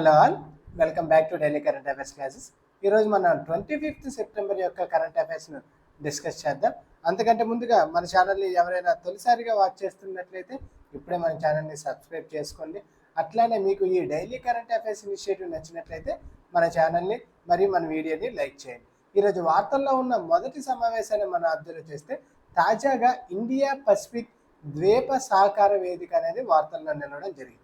Hello all welcome back to daily current affairs classes ఈరోజు మనం twenty fifth September యొక్క current అఫైర్స్ను discuss చేద్దాం. అంతకంటే ముందుగా మన ఛానల్ని ఎవరైనా తొలిసారిగా వాచ్ చేస్తున్నట్లయితే ఇప్పుడే మన ఛానల్ని సబ్స్క్రైబ్ చేసుకోండి. అట్లానే మీకు ఈ డైలీ కరెంట్ అఫైర్స్ ఇనిషియేటివ్ నచ్చినట్లయితే మన ఛానల్ని మరియు మన వీడియోని లైక్ చేయండి. ఈరోజు వార్తల్లో ఉన్న మొదటి సమావేశాన్ని మనం అబ్జర్వ్ చేస్తే తాజాగా ఇండియా పసిఫిక్ ద్వీప సహకార వేదిక అనేది వార్తల్లో నిలవడం జరిగింది.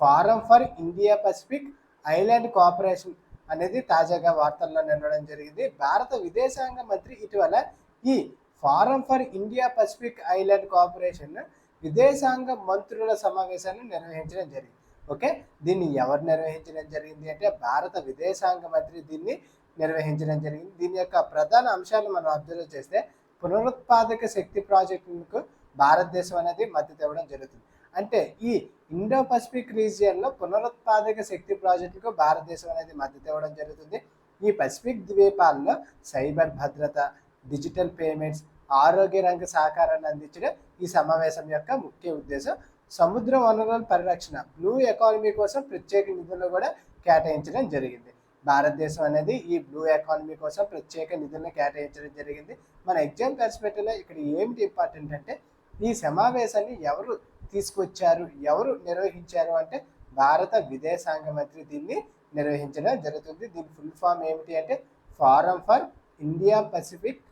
Forum for India Pacific island cooperation అనేది తాజాగా వార్తల్లో నిలవడం జరిగింది. భారత విదేశాంగ మంత్రి ఇటీవల ఈ forum for India Pacific island cooperation విదేశాంగ మంత్రుల సమావేశాన్ని నిర్వహించడం జరిగింది. ఓకే? దీన్ని ఎవరు నిర్వహించడం జరిగింది అంటే భారత విదేశాంగ మంత్రి దీన్ని నిర్వహించడం జరిగింది. దీని యొక్క ప్రధాన అంశాలు మనం అబ్జర్వ్ చేస్తే పునరుత్పాదక శక్తి ప్రాజెక్టులకు భారతదేశం అనేది మద్దతు ఇవ్వడం జరుగుతుంది. అంటే ఈ ఇండో పసిఫిక్ రీజియన్లో పునరుత్పాదక శక్తి ప్రాజెక్టుకు భారతదేశం అనేది మద్దతు ఇవ్వడం జరుగుతుంది. ఈ పసిఫిక్ ద్వీపాల్లో సైబర్ భద్రత డిజిటల్ పేమెంట్స్ ఆరోగ్య రంగ సహకారాన్ని అందించడం ఈ సమావేశం యొక్క ముఖ్య ఉద్దేశం. సముద్ర వనరుల పరిరక్షణ బ్లూ ఎకానమీ కోసం ప్రత్యేక నిధులు కూడా కేటాయించడం జరిగింది. భారతదేశం అనేది ఈ బ్లూ ఎకానమీ కోసం ప్రత్యేక నిధులను కేటాయించడం జరిగింది. మన ఎగ్జామ్ పర్స్పెక్టివ్లో ఇక్కడ ఏమిటి ఇంపార్టెంట్ అంటే ఈ సమావేశాన్ని ఎవరు తీసుకొచ్చారు ఎవరు నిర్వహించారు అంటే భారత విదేశాంగ మంత్రి దీన్ని నిర్వహించడం జరుగుతుంది. దీని ఫుల్ ఫామ్ ఏమిటి అంటే forum for India Pacific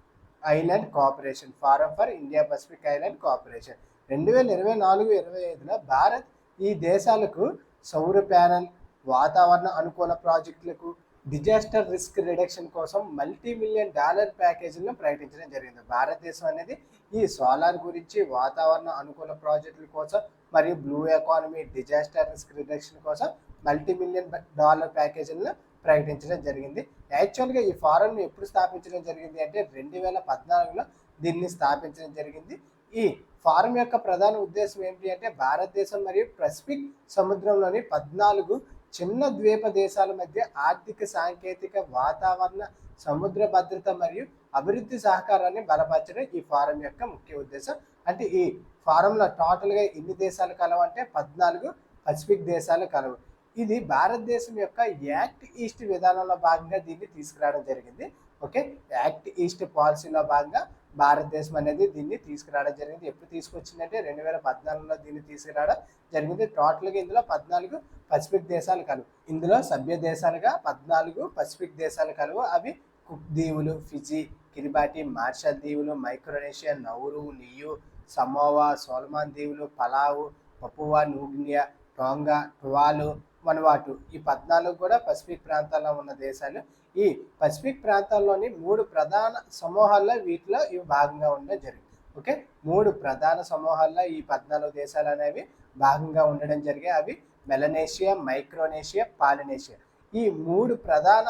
island cooperation forum for India Pacific island cooperation రెండు వేల ఇరవై నాలుగు ఇరవై ఐదులో భారత్ ఈ దేశాలకు సౌర ప్యానల్ వాతావరణ అనుకూల ప్రాజెక్టులకు డిజాస్టర్ రిస్క్ రిడక్షన్ కోసం మల్టీ మిలియన్ డాలర్ ప్యాకేజీలను ప్రకటించడం జరిగింది. భారతదేశం అనేది ఈ సోలార్ గురించి వాతావరణ అనుకూల ప్రాజెక్టుల కోసం మరియు blue economy disaster risk reduction కోసం మల్టీ మిలియన్ డాలర్ ప్యాకేజీలను ప్రకటించడం జరిగింది. యాక్చువల్గా ఈ ఫారంను ఎప్పుడు స్థాపించడం జరిగింది అంటే రెండు వేల పద్నాలుగులో దీన్ని స్థాపించడం జరిగింది. ఈ ఫారం యొక్క ప్రధాన ఉద్దేశం ఏంటి అంటే భారతదేశం మరియు పసిఫిక్ సముద్రంలోని పద్నాలుగు చిన్న ద్వీప దేశాల మధ్య ఆర్థిక సాంకేతిక వాతావరణ సముద్ర భద్రత మరియు అభివృద్ధి సహకారాన్ని బలపరచడం ఈ ఫారం యొక్క ముఖ్య ఉద్దేశం. అంటే ఈ ఫారంలో టోటల్గా ఎన్ని దేశాలు కలవు అంటే పద్నాలుగు పసిఫిక్ దేశాలు కలవు. ఇది భారతదేశం యొక్క యాక్ట్ ఈస్ట్ విధానంలో భాగంగా దీన్ని తీసుకురావడం జరిగింది. ఓకే? యాక్ట్ ఈస్ట్ పాలసీలో భాగంగా భారతదేశం అనేది దీన్ని తీసుకురావడం జరిగింది. ఎప్పుడు తీసుకొచ్చిందంటే రెండు వేల పద్నాలుగులో దీన్ని తీసుకురావడం జరిగింది. టోటల్గా ఇందులో పద్నాలుగు పసిఫిక్ దేశాలు కలువు. ఇందులో సభ్య దేశాలుగా పద్నాలుగు పసిఫిక్ దేశాలు కలువు. అవి కుక్ దీవులు ఫిజీ కిరిబాటి మార్షల్ దీవులు Micronesia Nauru Niue Samoa Solomon దీవులు Palau Papua New Guinea Tonga Tuvalu Vanuatu. ఈ పద్నాలుగు కూడా పసిఫిక్ ప్రాంతాల్లో ఉన్న దేశాలు. ఈ పసిఫిక్ ప్రాంతాల్లోని మూడు ప్రధాన సమూహాల్లో వీటిలో ఇవి భాగంగా ఉండడం జరిగింది. ఓకే? మూడు ప్రధాన సమూహాల్లో ఈ పద్నాలుగు దేశాలు అనేవి భాగంగా ఉండడం జరిగాయి. అవి మెలనేషియా మైక్రోనేషియా పాలినేషియా. ఈ మూడు ప్రధాన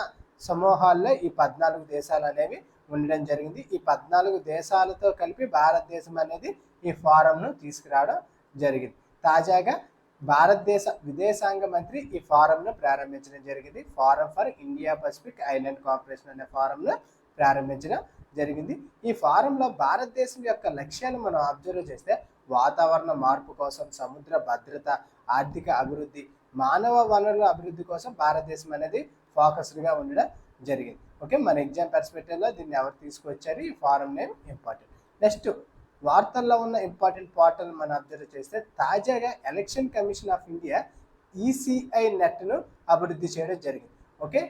సమూహాల్లో ఈ పద్నాలుగు దేశాలు అనేవి ఉండడం జరిగింది. ఈ పద్నాలుగు దేశాలతో కలిపి భారతదేశం అనేది ఈ ఫారంను తీసుకురావడం జరిగింది. తాజాగా భారతదేశ విదేశాంగ మంత్రి ఈ ఫారంను ప్రారంభించడం జరిగింది. Forum for India Pacific island corporation అనే ఫారంను ప్రారంభించడం జరిగింది. ఈ ఫారంలో భారతదేశం యొక్క లక్ష్యాన్ని మనం అబ్జర్వ్ చేస్తే వాతావరణ మార్పు కోసం సముద్ర భద్రత ఆర్థిక అభివృద్ధి మానవ వనరుల అభివృద్ధి కోసం భారతదేశం అనేది ఫోకస్డ్గా ఉండడం జరిగింది. ఓకే మన ఎగ్జామ్ పర్స్పెక్టివ్లో దీన్ని ఎవరు తీసుకొచ్చారు? ఈ ఫారం నేమ్ ఇంపార్టెంట్. నెక్స్ట్ వార్తల్లో ఉన్న ఇంపార్టెంట్ పోర్టల్ మనం అబ్జర్వ్ చేస్తే తాజాగా election commission of India ECI నెట్ను అభివృద్ధి చేయడం జరిగింది. ఓకే?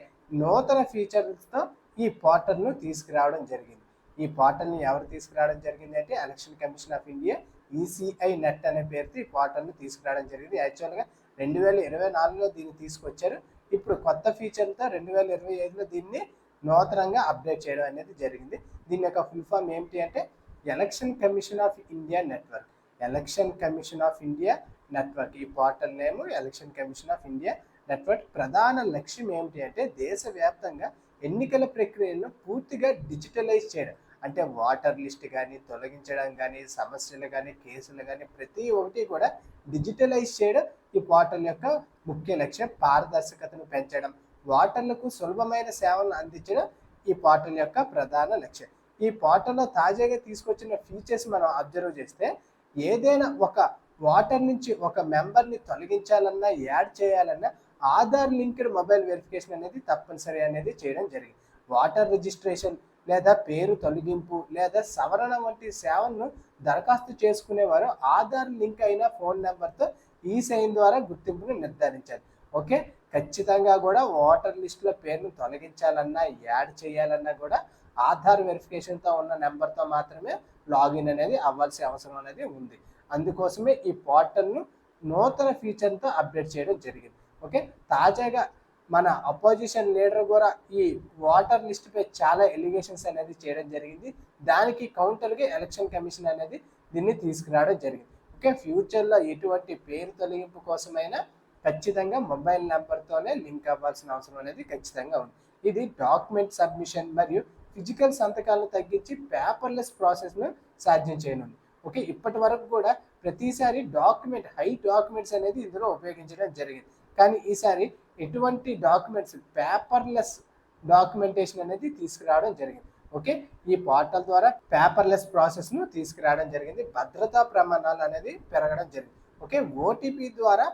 నూతన ఫీచర్స్తో ఈ పోర్టల్ను తీసుకురావడం జరిగింది. ఈ పోర్టల్ని ఎవరు తీసుకురావడం జరిగింది అంటే election commission of India ECI net అనే పేరుతో ఈ పోర్టల్ని తీసుకురావడం జరిగింది. యాక్చువల్గా రెండు వేల ఇరవై నాలుగులో దీన్ని తీసుకొచ్చారు. ఇప్పుడు కొత్త ఫీచర్తో రెండు వేల ఇరవై ఐదులో దీన్ని నూతనంగా అప్డేట్ చేయడం అనేది జరిగింది. దీని యొక్క ఫుల్ ఫామ్ ఏమిటి అంటే election commission of India network. Election commission of India network. ఈ portal name election commission of India network. ప్రధాన లక్ష్యం ఏమిటి అంటే దేశవ్యాప్తంగా ఎన్నికల ప్రక్రియను పూర్తిగా డిజిటలైజ్ చేయడం. అంటే వాటర్ లిస్ట్ కానీ తొలగించడం కానీ సమస్యలు కానీ కేసులు కానీ ప్రతి ఒక్కటి కూడా డిజిటలైజ్ చేయడం ఈ పోర్టల్ యొక్క ముఖ్య లక్ష్యం. పారదర్శకతను పెంచడం. ఓటర్లకు సులభమైన సేవలను అందించడం ఈ పోర్టల్ యొక్క ప్రధాన లక్ష్యం. ఈ పోర్టల్లో తాజాగా తీసుకొచ్చిన ఫీచర్స్ మనం అబ్జర్వ్ చేస్తే ఏదైనా ఒక వాటర్ నుంచి ఒక మెంబర్ని తొలగించాలన్నా యాడ్ చేయాలన్నా ఆధార్ లింక్డ్ మొబైల్ వెరిఫికేషన్ అనేది తప్పనిసరి అనేది చేయడం జరిగింది. వాటర్ రిజిస్ట్రేషన్ లేదా పేరు తొలగింపు లేదా సవరణ వంటి సేవలను దరఖాస్తు చేసుకునేవారు ఆధార్ లింక్ అయిన ఫోన్ నెంబర్తో ఈ సైన్ ద్వారా గుర్తింపును నిర్ధారించారు. ఓకే ఖచ్చితంగా కూడా ఓటర్ లిస్టులో పేరును తొలగించాలన్నా యాడ్ చేయాలన్నా కూడా ఆధార్ వెరిఫికేషన్తో ఉన్న నెంబర్తో మాత్రమే లాగిన్ అనేది అవ్వాల్సిన అవసరం అనేది ఉంది. అందుకోసమే ఈ పోర్టల్ను నూతన ఫీచర్తో అప్డేట్ చేయడం జరిగింది. ఓకే తాజాగా మన అపోజిషన్ లీడర్ కూడా ఈ వాటర్ లిస్టుపై చాలా ఎలిగేషన్స్ అనేది చేయడం జరిగింది. దానికి కౌంటర్గా ఎలక్షన్ కమిషన్ అనేది దీన్ని తీసుకురావడం జరిగింది. ఓకే ఫ్యూచర్లో ఎటువంటి పేరు తొలగింపు కోసమైనా ఖచ్చితంగా మొబైల్ నెంబర్తోనే లింక్ అవ్వాల్సిన అవసరం అనేది ఖచ్చితంగా ఉంది. ఇది డాక్యుమెంట్ సబ్మిషన్ మరియు ఫిజికల్ సంతకాలను తగ్గించి పేపర్లెస్ ప్రాసెస్ను సాధ్యం చేయనుంది. ఓకే ఇప్పటి వరకు కూడా ప్రతిసారి డాక్యుమెంట్ హై డాక్యుమెంట్స్ అనేది ఇందులో ఉపయోగించడం జరిగింది. కానీ ఈసారి ఎటువంటి డాక్యుమెంట్స్ పేపర్లెస్ డాక్యుమెంటేషన్ అనేది తీసుకురావడం జరిగింది. ఓకే ఈ పోర్టల్ ద్వారా పేపర్లెస్ ప్రాసెస్ను తీసుకురావడం జరిగింది. భద్రతా ప్రమాణాలు అనేది పెరగడం జరిగింది. ఓకే ఓటీపీ ద్వారా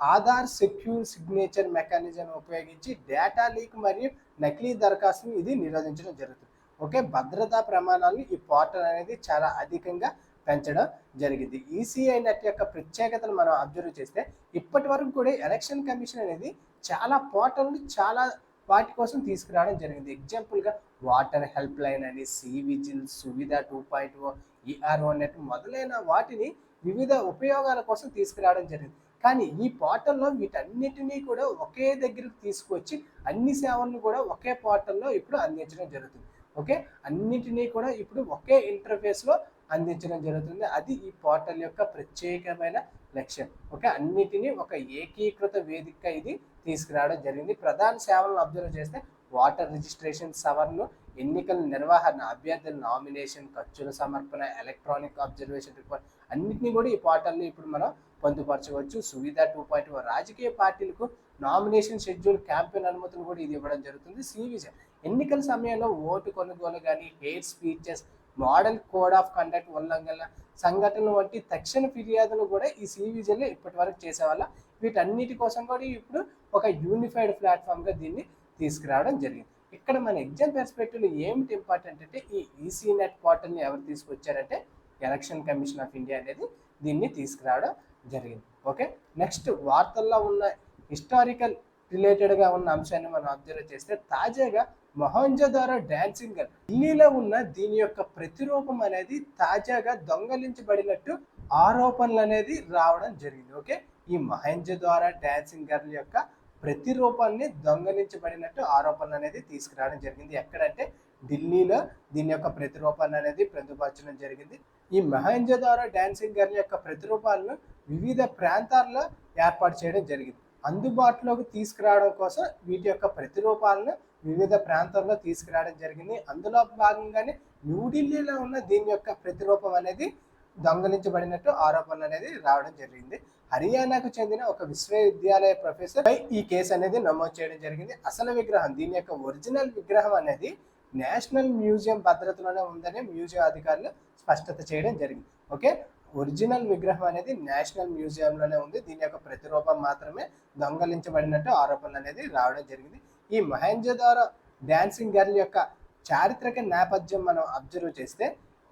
ఆధార్ సెక్యూర్ సిగ్నేచర్ మెకానిజం ఉపయోగించి డేటా లీక్ మరియు నకిలీ దరఖాస్తును ఇది నిరోధించడం జరుగుతుంది. ఓకే భద్రతా ప్రమాణాలను ఈ పోర్టల్ అనేది చాలా అధికంగా పెంచడం జరిగింది. ఈసీఐ నెట్ యొక్క ప్రత్యేకతను మనం అబ్జర్వ్ చేస్తే ఇప్పటి వరకు కూడా ఎలక్షన్ కమిషన్ అనేది చాలా పోర్టల్ని చాలా వాటి కోసం తీసుకురావడం జరిగింది. ఎగ్జాంపుల్గా వాటర్ హెల్ప్ లైన్ అని cVIGIL Suvidha two point O ERO net మొదలైన వాటిని వివిధ ఉపయోగాల కోసం తీసుకురావడం జరిగింది. కానీ ఈ పోర్టల్లో వీటన్నిటినీ కూడా ఒకే దగ్గరకు తీసుకొచ్చి అన్ని సేవలను కూడా ఒకే పోర్టల్లో ఇప్పుడు అందించడం జరుగుతుంది. ఓకే? అన్నిటినీ కూడా ఇప్పుడు ఒకే ఇంటర్ఫేస్లో అందించడం జరుగుతుంది. అది ఈ పోర్టల్ యొక్క ప్రత్యేకమైన లక్ష్యం. ఓకే? అన్నిటినీ ఒక ఏకీకృత వేదిక ఇది తీసుకురావడం జరిగింది. ప్రధాన సేవలను అబ్జర్వ్ చేస్తే వాటర్ రిజిస్ట్రేషన్ సవర్ను ఎన్నికల నిర్వహణ అభ్యర్థుల నామినేషన్ ఖర్చుల సమర్పణ ఎలక్ట్రానిక్ అబ్జర్వేషన్ రిపోర్ట్ అన్నింటినీ కూడా ఈ పోర్టల్లో ఇప్పుడు మనం పొందుపరచవచ్చు. సువిధ టూ పాయింట్ రాజకీయ పార్టీలకు నామినేషన్ షెడ్యూల్ క్యాంపెయిన్ అనుమతులు కూడా ఇది ఇవ్వడం జరుగుతుంది. సివిజన్ ఎన్నికల సమయంలో ఓటు కొనుగోలు కానీ hate speeches model code of conduct ఉల్లంఘన సంఘటనలు వంటి తక్షణ ఫిర్యాదులు కూడా ఈ సివిజిల్లో ఇప్పటి వరకు చేసేవాళ్ళ. వీటన్నిటి కోసం కూడా ఇప్పుడు ఒక యూనిఫైడ్ ప్లాట్ఫామ్గా దీన్ని తీసుకురావడం జరిగింది. ఇక్కడ మన ఎగ్జామ్ పెర్స్పెక్టివ్లో ఏమిటి ఇంపార్టెంట్ అంటే ఈ ఈసీ నెట్ పోర్టల్ని ఎవరు తీసుకొచ్చారంటే ఎలక్షన్ కమిషన్ ఆఫ్ ఇండియా అనేది దీన్ని తీసుకురావడం జరిగింది. ఓకే? నెక్స్ట్ వార్తల్లో ఉన్న హిస్టారికల్ రిలేటెడ్గా ఉన్న అంశాన్ని మనం అబ్జర్వ్ చేస్తే తాజాగా మొహంజోదారో డాన్సింగ్ గర్ల్ ఢిల్లీలో ఉన్న దీని యొక్క ప్రతిరూపం అనేది తాజాగా దొంగలించబడినట్టు ఆరోపణలు అనేది రావడం జరిగింది. ఓకే? ఈ మహంజోదారో డాన్సింగ్ గర్ల్ యొక్క ప్రతిరూపాన్ని దొంగలించబడినట్టు ఆరోపణలు అనేది తీసుకురావడం జరిగింది. ఎక్కడంటే ఢిల్లీలో దీని యొక్క ప్రతిరూపాన్ని అనేది పొందుపరచడం జరిగింది. ఈ మహేంజోదారో డాన్సింగ్ గర్ల్ యొక్క ప్రతిరూపాలను వివిధ ప్రాంతాల్లో ఏర్పాటు చేయడం జరిగింది. అందుబాటులోకి తీసుకురావడం కోసం వీటి యొక్క ప్రతిరూపాలను వివిధ ప్రాంతాల్లో తీసుకురావడం జరిగింది. అందులో భాగంగానే న్యూఢిల్లీలో ఉన్న దీని యొక్క ప్రతిరూపం అనేది దొంగలించబడినట్టు ఆరోపణలు అనేది రావడం జరిగింది. హర్యానాకు చెందిన ఒక విశ్వవిద్యాలయ ప్రొఫెసర్ పై ఈ కేసు అనేది నమోదు చేయడం జరిగింది. అసలు విగ్రహం దీని యొక్క ఒరిజినల్ విగ్రహం అనేది నేషనల్ మ్యూజియం భద్రతలోనే ఉందని మ్యూజియం అధికారులు స్పష్టత చేయడం జరిగింది. ఓకే? ఒరిజినల్ విగ్రహం అనేది నేషనల్ మ్యూజియంలోనే ఉంది. దీని యొక్క ప్రతిరూపం మాత్రమే దొంగలించబడినట్టు ఆరోపణలు అనేది రావడం జరిగింది. ఈ మహేంజోదారో డ్యాన్సింగ్ గర్ల్ యొక్క చారిత్రక నేపథ్యం మనం అబ్జర్వ్ చేస్తే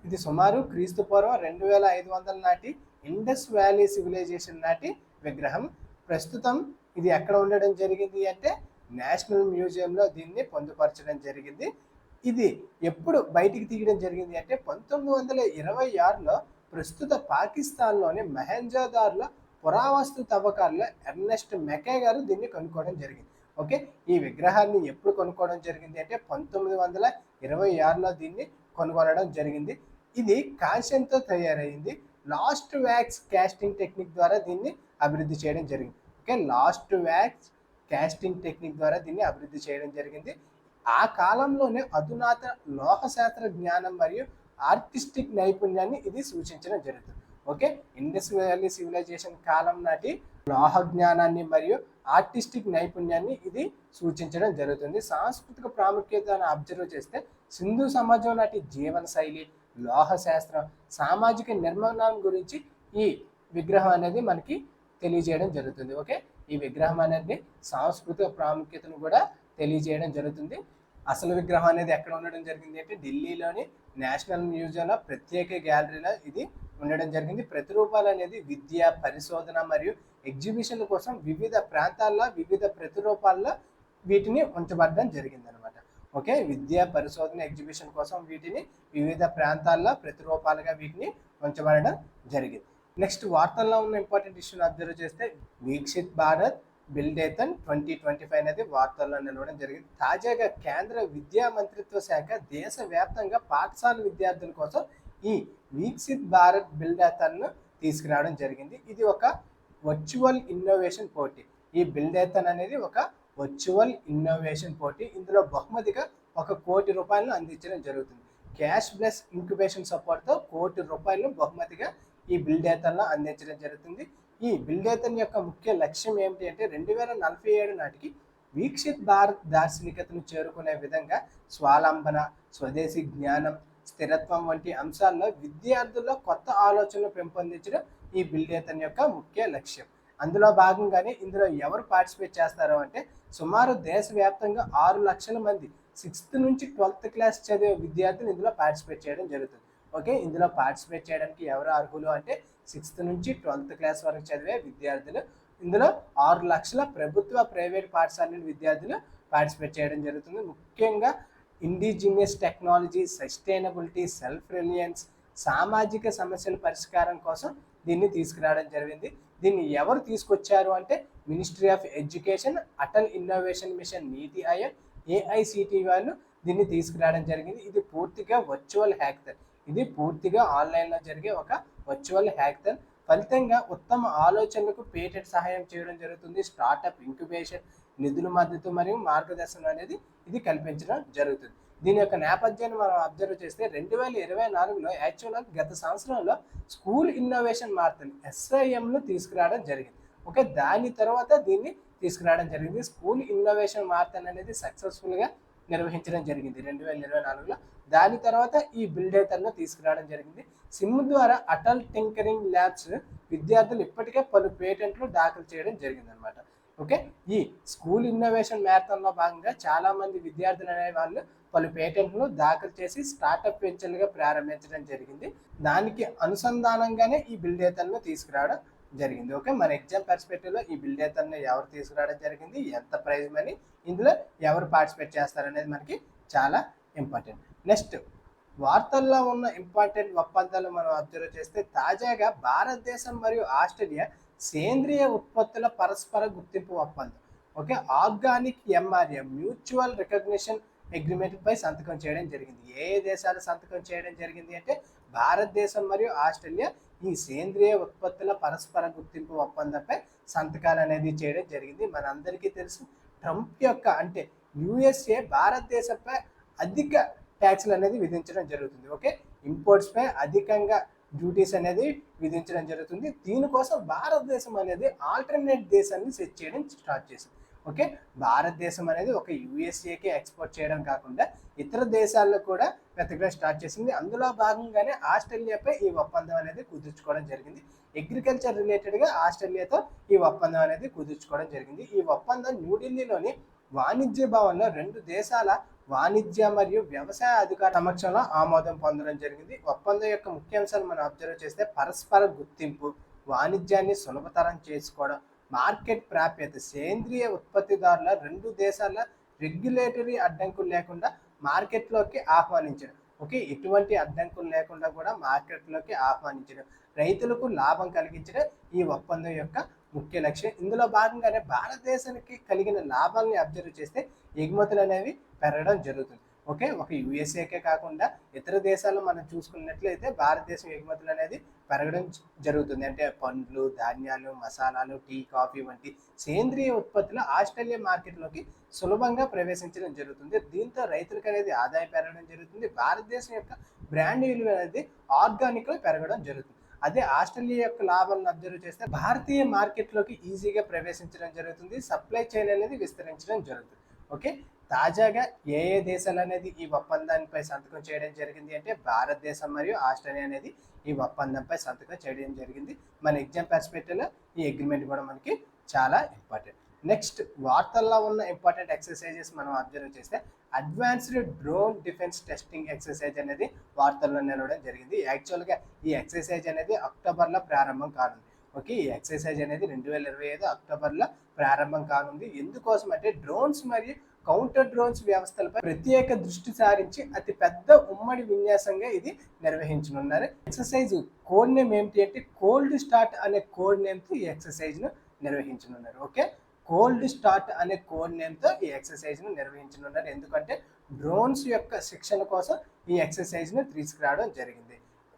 ఇది సుమారు క్రీస్తు పూర్వం రెండు వేల ఐదు వందల నాటి ఇండస్ వ్యాలీ సివిలైజేషన్ నాటి విగ్రహం. ప్రస్తుతం ఇది ఎక్కడ ఉండడం జరిగింది అంటే నేషనల్ మ్యూజియంలో దీన్ని పొందుపరచడం జరిగింది. ఇది ఎప్పుడు బయటికి తీయడం జరిగింది అంటే పంతొమ్మిది వందల ఇరవై ఆరులో ప్రస్తుత పాకిస్తాన్లోని మెహంజోదార్లో పురావస్తు తవ్వకాల్లో ఎర్నెస్ట్ మెకే గారు దీన్ని కనుక్కోవడం జరిగింది. ఓకే? ఈ విగ్రహాన్ని ఎప్పుడు కొనుక్కోవడం జరిగింది అంటే పంతొమ్మిది వందల ఇరవై ఆరులో దీన్ని కొనుగొనడం జరిగింది. ఇది కాంస్యంతో తయారైంది. లాస్ట్ వ్యాక్స్ క్యాస్టింగ్ టెక్నిక్ ద్వారా దీన్ని అభివృద్ధి చేయడం జరిగింది. Okay lost wax casting technique ద్వారా దీన్ని అభివృద్ధి చేయడం జరిగింది. ఆ కాలంలోనే అధునాత లోహశాస్త్ర జ్ఞానం మరియు ఆర్టిస్టిక్ నైపుణ్యాన్ని ఇది సూచించడం జరుగుతుంది. ఓకే ఇండస్ వ్యాలీ సివిలైజేషన్ కాలం నాటి లోహ జ్ఞానాన్ని మరియు ఆర్టిస్టిక్ నైపుణ్యాన్ని ఇది సూచించడం జరుగుతుంది. సాంస్కృతిక ప్రాముఖ్యతను అబ్జర్వ్ చేస్తే సింధు సమాజం నాటి జీవన శైలి లోహ శాస్త్రం సామాజిక నిర్మాణం గురించి ఈ విగ్రహం అనేది మనకి తెలియజేయడం జరుగుతుంది. ఓకే? ఈ విగ్రహం అనేది సాంస్కృతిక ప్రాముఖ్యతను కూడా తెలియజేయడం జరుగుతుంది. అసలు విగ్రహం అనేది ఎక్కడ ఉండడం జరిగింది అంటే ఢిల్లీలోని నేషనల్ మ్యూజియంలో ప్రత్యేక గ్యాలరీలో ఇది ఉండడం జరిగింది. ప్రతిరూపాలు అనేది విద్య పరిశోధన మరియు ఎగ్జిబిషన్ల కోసం వివిధ ప్రాంతాల్లో వివిధ ప్రతిరూపాల్లో వీటిని ఉంచబడడం జరిగింది అనమాట ఓకే? విద్య పరిశోధన ఎగ్జిబిషన్ కోసం వీటిని వివిధ ప్రాంతాల్లో ప్రతిరూపాలుగా వీటిని ఉంచబడడం జరిగింది. నెక్స్ట్ వార్తల్లో ఉన్న ఇంపార్టెంట్ ఇష్యూని అబ్జర్వ్ చేస్తే Viksit Bharat buildathon twenty twenty five అనేది వార్తల్లో నిలవడం జరిగింది. తాజాగా కేంద్ర విద్యా మంత్రిత్వ శాఖ దేశవ్యాప్తంగా పాఠశాల విద్యార్థుల కోసం ఈ వీక్షిత్ భారత్ బిల్డేతన్ను తీసుకురావడం జరిగింది. ఇది ఒక వర్చువల్ ఇన్నోవేషన్ పోటీ. ఈ బిల్డేతన్ అనేది ఒక వర్చువల్ ఇన్నోవేషన్ పోటీ. ఇందులో బహుమతిగా ఒక కోటి రూపాయలను అందించడం జరుగుతుంది. క్యాష్ ప్లస్ ఇంక్యుబేషన్ సపోర్ట్తో కోటి రూపాయలను బహుమతిగా ఈ బిల్డేతన్లో అందించడం జరుగుతుంది. ఈ బిల్డేతన్ యొక్క ముఖ్య లక్ష్యం ఏమిటి అంటే రెండు వేల నలభై ఏడు నాటికి వీక్షిత్ భారత్ దార్శనికతను చేరుకునే విధంగా స్వాలంబన స్వదేశీ జ్ఞానం స్థిరత్వం వంటి అంశాల్లో విద్యార్థుల్లో కొత్త ఆలోచనలు పెంపొందించడం ఈ బిల్డేతన్ యొక్క ముఖ్య లక్ష్యం. అందులో భాగంగానే ఇందులో ఎవరు పార్టిసిపేట్ చేస్తారు అంటే సుమారు దేశవ్యాప్తంగా ఆరు లక్షల మంది సిక్స్త్ నుంచి ట్వెల్త్ క్లాస్ చదివే విద్యార్థులు ఇందులో పార్టిసిపేట్ చేయడం జరుగుతుంది. ఓకే? ఇందులో పార్టిసిపేట్ చేయడానికి ఎవరు అర్హులు అంటే సిక్స్త్ నుంచి ట్వెల్త్ క్లాస్ వరకు చదివే విద్యార్థులు ఇందులో ఆరు లక్షల ప్రభుత్వ ప్రైవేట్ పాఠశాలల విద్యార్థులు పార్టిసిపేట్ చేయడం జరుగుతుంది. ముఖ్యంగా indigenous technology sustainability self reliance సామాజిక సమస్యల పరిష్కారం కోసం దీన్ని తీసుకురావడం జరిగింది. దీన్ని ఎవరు తీసుకొచ్చారు అంటే ministry of education Atal innovation mission NITI Aayog AICTE వాళ్ళు దీన్ని తీసుకురావడం జరిగింది. ఇది పూర్తిగా వర్చువల్ హ్యాక్థన్. ఇది పూర్తిగా ఆన్లైన్లో జరిగే ఒక వర్చువల్ హ్యాక్థన్. ఫలితంగా ఉత్తమ ఆలోచనలకు పేటెంట్ సహాయం చేయడం జరుగుతుంది. స్టార్టప్ ఇంక్యుబేషన్ నిధుల మద్దతు మరియు మార్గదర్శనం అనేది ఇది కల్పించడం జరుగుతుంది. దీని యొక్క నేపథ్యాన్ని మనం అబ్జర్వ్ చేస్తే రెండు వేల ఇరవై నాలుగులో యాక్చువల్గా గత సంవత్సరంలో స్కూల్ ఇన్నోవేషన్ మార్తన్ ఎస్ఐఎంను తీసుకురావడం జరిగింది. ఓకే దాని తర్వాత దీన్ని తీసుకురావడం జరిగింది. స్కూల్ ఇన్నోవేషన్ మార్తన్ అనేది సక్సెస్ఫుల్గా నిర్వహించడం జరిగింది రెండు వేల ఇరవై నాలుగులో. దాని తర్వాత ఈ బిల్డేతర్ను తీసుకురావడం జరిగింది. సిమ్ ద్వారా అటల్ టింకరింగ్ ల్యాబ్స్ విద్యార్థులు ఇప్పటికే పలు పేటెంట్లు దాఖలు చేయడం జరిగింది అనమాట ఓకే ఈ స్కూల్ ఇన్నోవేషన్ మ్యారథాన్లో భాగంగా చాలామంది విద్యార్థులు అనే వాళ్ళు పలు పేటెంట్లు దాఖలు చేసి స్టార్టప్ వెంచర్లుగా ప్రారంభించడం జరిగింది. దానికి అనుసంధానంగానే ఈ బిల్డేతన్ను తీసుకురావడం జరిగింది. ఓకే మన ఎగ్జామ్ పర్స్పెక్టివ్లో ఈ బిల్డేతన్ను ఎవరు తీసుకురావడం జరిగింది ఎంత ప్రైజ్ మనీ ఇందులో ఎవరు పార్టిసిపేట్ చేస్తారనేది మనకి చాలా ఇంపార్టెంట్ నెక్స్ట్ వార్తల్లో ఉన్న ఇంపార్టెంట్ ఒప్పందాలు మనం అబ్జర్వ్ చేస్తే తాజాగా భారతదేశం మరియు ఆస్ట్రేలియా సేంద్రియ ఉత్పత్తుల పరస్పర గుర్తింపు ఒప్పందం. Okay organic MRA mutual recognition అగ్రిమెంట్పై సంతకం చేయడం జరిగింది. ఏ దేశాలు సంతకం చేయడం జరిగింది అంటే భారతదేశం మరియు ఆస్ట్రేలియా ఈ సేంద్రియ ఉత్పత్తుల పరస్పర గుర్తింపు ఒప్పందంపై సంతకాలు అనేది చేయడం జరిగింది. మనందరికీ తెలుసు ట్రంప్ యొక్క అంటే యుఎస్ఏ భారతదేశంపై అధిక ట్యాక్స్లు అనేది విధించడం జరుగుతుంది. ఓకే? ఇంపోర్ట్స్పై అధికంగా డ్యూటీస్ అనేది విధించడం జరుగుతుంది. దీనికోసం భారతదేశం అనేది ఆల్టర్నేట్ దేశాన్ని సెట్ చేయడం స్టార్ట్ చేసింది. ఓకే? భారతదేశం అనేది ఒక యుఎస్ఏకి ఎక్స్పోర్ట్ చేయడం కాకుండా ఇతర దేశాల్లో కూడా వెతకడం స్టార్ట్ చేసింది. అందులో భాగంగానే ఆస్ట్రేలియాపై ఈ ఒప్పందం అనేది కుదుర్చుకోవడం జరిగింది. అగ్రికల్చర్ రిలేటెడ్గా ఆస్ట్రేలియాతో ఈ ఒప్పందం అనేది కుదుర్చుకోవడం జరిగింది. ఈ ఒప్పందం న్యూఢిల్లీలోని వాణిజ్య భవన్లో రెండు దేశాల వాణిజ్య మరియు వ్యవసాయ అధికార సమక్షంలో ఆమోదం పొందడం జరిగింది. ఒప్పందం యొక్క ముఖ్యాంశాలు మనం అబ్జర్వ్ చేస్తే పరస్పర గుర్తింపు వాణిజ్యాన్ని సులభతరం చేసుకోవడం మార్కెట్ ప్రాప్యత. సేంద్రియ ఉత్పత్తిదారుల రెండు దేశాల రెగ్యులేటరీ అడ్డంకులు లేకుండా మార్కెట్లోకి ఆహ్వానించడం ఓకే ఎటువంటి అడ్డంకులు లేకుండా కూడా మార్కెట్లోకి ఆహ్వానించడం రైతులకు లాభం కలిగించడం ఈ ఒప్పందం యొక్క ముఖ్య లక్ష్యం. ఇందులో భాగంగానే భారతదేశానికి కలిగిన లాభాలని అబ్జర్వ్ చేస్తే ఎగుమతులు అనేవి పెరగడం జరుగుతుంది. ఓకే ఒక యుఎస్ఏకే కాకుండా ఇతర దేశాల్లో మనం చూసుకున్నట్లయితే భారతదేశం ఎగుమతులు అనేది పెరగడం జరుగుతుంది. అంటే పండ్లు ధాన్యాలు మసాలాలు టీ కాఫీ వంటి సేంద్రియ ఉత్పత్తులు ఆస్ట్రేలియా మార్కెట్లోకి సులభంగా ప్రవేశించడం జరుగుతుంది. దీంతో రైతులకు అనేది ఆదాయం పెరగడం జరుగుతుంది. భారతదేశం యొక్క బ్రాండ్ విలువ అనేది ఆర్గానిక్లో పెరగడం జరుగుతుంది. అదే ఆస్ట్రేలియా యొక్క లాభాలను అబ్జర్వ్ చేస్తే భారతీయ మార్కెట్లోకి ఈజీగా ప్రవేశించడం జరుగుతుంది. సప్లై చైన్ అనేది విస్తరించడం జరుగుతుంది. ఓకే తాజాగా ఏ ఏ దేశాలు అనేది ఈ ఒప్పందానిపై సంతకం చేయడం జరిగింది అంటే భారతదేశం మరియు ఆస్ట్రేలియా అనేది ఈ ఒప్పందంపై సంతకం చేయడం జరిగింది. మన ఎగ్జామ్ పర్స్పెక్టివ్లో ఈ అగ్రిమెంట్ కూడా మనకి చాలా ఇంపార్టెంట్ నెక్స్ట్ వార్తల్లో ఉన్న ఇంపార్టెంట్ ఎక్సర్సైజెస్ మనం అబ్జర్వ్ చేస్తే advanced drone defence testing exercise అనేది వార్తల్లో నిలవడం జరిగింది. యాక్చువల్గా ఈ ఎక్సర్సైజ్ అనేది అక్టోబర్లో ప్రారంభం కానుంది. ఓకే ఈ ఎక్సర్సైజ్ అనేది రెండు వేల ఇరవై ఐదు అక్టోబర్లో ప్రారంభం కానుంది. ఎందుకోసం అంటే డ్రోన్స్ మరియు కౌంటర్ డ్రోన్స్ వ్యవస్థలపై ప్రత్యేక దృష్టి సారించి అతి పెద్ద ఉమ్మడి విన్యాసంగా ఇది నిర్వహించనున్నారు. ఎక్సర్సైజ్ కోడ్ నేమ్ ఏమిటి అంటే కోల్డ్ స్టార్ట్ అనే కోడ్ నేమ్తో ఈ ఎక్సర్సైజ్ను నిర్వహించనున్నారు. ఓకే? కోల్డ్ స్టార్ట్ అనే కోడ్ నేమ్తో ఈ ఎక్సర్సైజ్ను నిర్వహించనున్నారు. ఎందుకంటే డ్రోన్స్ యొక్క శిక్షణ కోసం ఈ ఎక్సర్సైజ్ను తీసుకురావడం జరిగింది.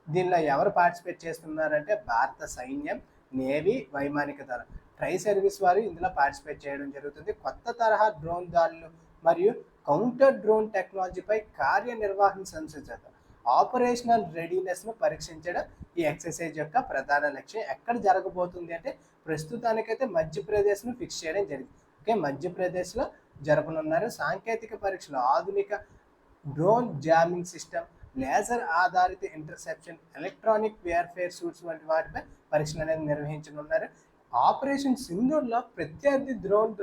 దీనిలో ఎవరు పార్టిసిపేట్ చేస్తున్నారంటే భారత సైన్యం నేవీ వైమానిక దళం. ట్రై సర్వీస్ వారు ఇందులో పార్టిసిపేట్ చేయడం జరుగుతుంది. కొత్త తరహా డ్రోన్ దాడులు మరియు కౌంటర్ డ్రోన్ టెక్నాలజీపై కార్యనిర్వహణ సంసిద్ధత ఆపరేషనల్ రెడీనెస్ను పరీక్షించడం ఈ ఎక్సర్సైజ్ యొక్క ప్రధాన లక్ష్యం. ఎక్కడ జరగబోతుంది అంటే ప్రస్తుతానికైతే మధ్యప్రదేశ్ను ఫిక్స్ చేయడం జరిగింది. ఓకే మధ్యప్రదేశ్లో జరపనున్నారు. సాంకేతిక పరీక్షలు ఆధునిక డ్రోన్ జామింగ్ సిస్టమ్ లేజర్ ఆధారిత ఇంటర్సెప్షన్ ఎలక్ట్రానిక్ వేర్ఫేర్ సూట్స్ వంటి వాటిపై పరీక్షలు అనేది నిర్వహించనున్నారు. ఆపరేషన్ సింధూర్లో ప్రత్యర్థి డ్రోన్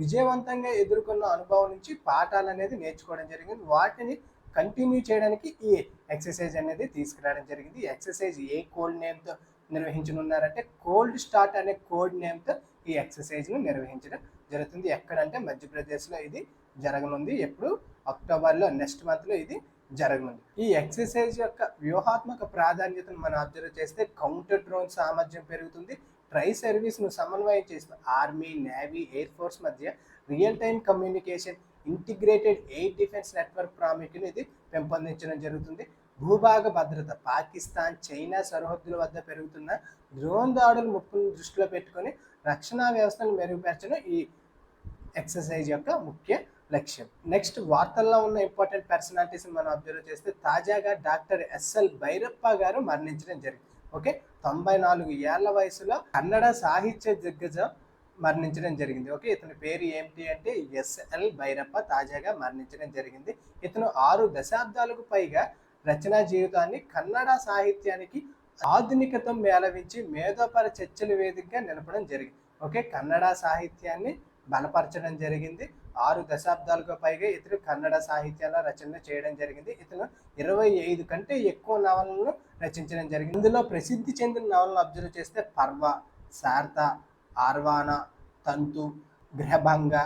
విజయవంతంగా ఎదుర్కొన్న అనుభవం నుంచి పాఠాలు అనేది నేర్చుకోవడం జరిగింది. వాటిని కంటిన్యూ చేయడానికి ఈ ఎక్సర్సైజ్ అనేది తీసుకురావడం జరిగింది. ఎక్సర్సైజ్ ఏ కోల్డ్ నేమ్తో నిర్వహించనున్నారంటే కోల్డ్ స్టార్ట్ అనే కోడ్ నేమ్తో ఈ ఎక్సర్సైజ్ను నిర్వహించడం జరుగుతుంది. ఎక్కడంటే మధ్యప్రదేశ్లో ఇది జరగనుంది. ఎప్పుడు? అక్టోబర్లో నెక్స్ట్ మంత్లో ఇది జరగనుంది. ఈ ఎక్సర్సైజ్ యొక్క వ్యూహాత్మక ప్రాధాన్యతను మనం అబ్జర్వ్ చేస్తే కౌంటర్ డ్రోన్ సామర్థ్యం పెరుగుతుంది. ట్రై సర్వీస్ను సమన్వయం చేసిన ఆర్మీ నేవీ ఎయిర్ ఫోర్స్ మధ్య real time communication integrated air defence network ప్రాముఖ్యను ఇది పెంపొందించడం జరుగుతుంది. భూభాగ భద్రత పాకిస్తాన్ చైనా సరిహద్దుల వద్ద పెరుగుతున్న డ్రోన్ దాడుల ముప్పును దృష్టిలో పెట్టుకొని రక్షణ వ్యవస్థను మెరుగుపరచడం ఈ ఎక్సర్సైజ్ యొక్క ముఖ్య లక్ష్యం. నెక్స్ట్ వార్తల్లో ఉన్న ఇంపార్టెంట్ పర్సనాలిటీస్ మనం అబ్జర్వ్ చేస్తే తాజాగా డాక్టర్ ఎస్ఎల్ భైరప్ప గారు మరణించడం జరిగింది. ఓకే? తొంభై నాలుగు ఏళ్ళ వయసులో కన్నడ సాహిత్య దిగ్గజం మరణించడం జరిగింది. ఓకే? ఇతని పేరు ఏమిటి అంటే ఎస్ఎల్ భైరప్ప తాజాగా మరణించడం జరిగింది. ఇతను ఆరు దశాబ్దాలకు పైగా రచనా జీవితాన్ని కన్నడ సాహిత్యానికి ఆధునికతం మేళవించి మేధోపర చర్చల వేదికగా నిలపడం జరిగింది. ఓకే? కన్నడ సాహిత్యాన్ని బలపరచడం జరిగింది. ఆరు దశాబ్దాలకు పైగా ఇతను కన్నడ సాహిత్యాల రచనలు చేయడం జరిగింది. ఇతను ఇరవై ఐదు కంటే ఎక్కువ నవలను రచించడం జరిగింది. ఇందులో ప్రసిద్ధి చెందిన నవలను అబ్జర్వ్ చేస్తే పర్వ శారద ఆర్వాణ తంతు గృహభంగ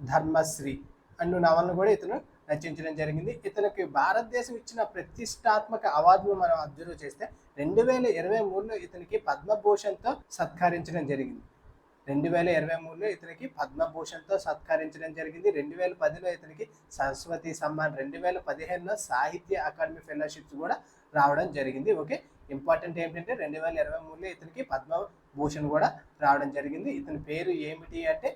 ధర్మశ్రీ అన్న నవలను కూడా ఇతను రచించడం జరిగింది. ఇతనికి భారతదేశం ఇచ్చిన ప్రతిష్టాత్మక అవార్డును మనం అబ్జర్వ్ చేస్తే రెండు వేల ఇరవై మూడులో ఇతనికి పద్మభూషణ్తో సత్కరించడం జరిగింది. రెండు వేల ఇరవై మూడులో ఇతనికి పద్మభూషణ్తో సత్కరించడం జరిగింది. రెండు వేల పదిలో ఇతనికి సరస్వతి సమ్మాన్ రెండు వేల పదిహేనులో సాహిత్య అకాడమీ ఫెలోషిప్స్ కూడా రావడం జరిగింది. ఓకే ఇంపార్టెంట్ ఏంటంటే రెండు వేల ఇరవై మూడులో ఇతనికి పద్మభూషణ్ కూడా రావడం జరిగింది. ఇతని పేరు ఏమిటి అంటే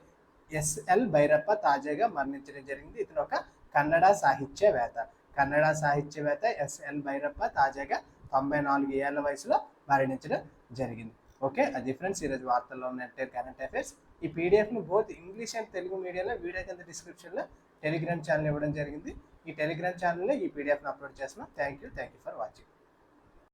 ఎస్ఎల్ భైరప్ప తాజాగా మరణించడం జరిగింది. ఇతను ఒక కన్నడ సాహిత్యవేత్త. కన్నడ సాహిత్యవేత్త ఎస్ఎల్ భైరప్ప తాజాగా తొంభై నాలుగు ఏళ్ళ వయసులో మరణించడం జరిగింది. ఓకే అది ఫ్రెండ్స్ ఈరోజు వార్తల్లో ఉన్న కరెంట్ అఫైర్స్ ఈ పీడిఎఫ్ను బోత్ ఇంగ్లీష్ అండ్ తెలుగు మీడియాలో వీడియో కింద డిస్క్రిప్షన్లో టెలిగ్రామ్ ఛానల్ ఇవ్వడం జరిగింది. ఈ టెలిగ్రామ్ ఛానల్లో ఈ పీడిఎఫ్ను అప్లోడ్ చేస్తున్నాం. Thank you thank you for watching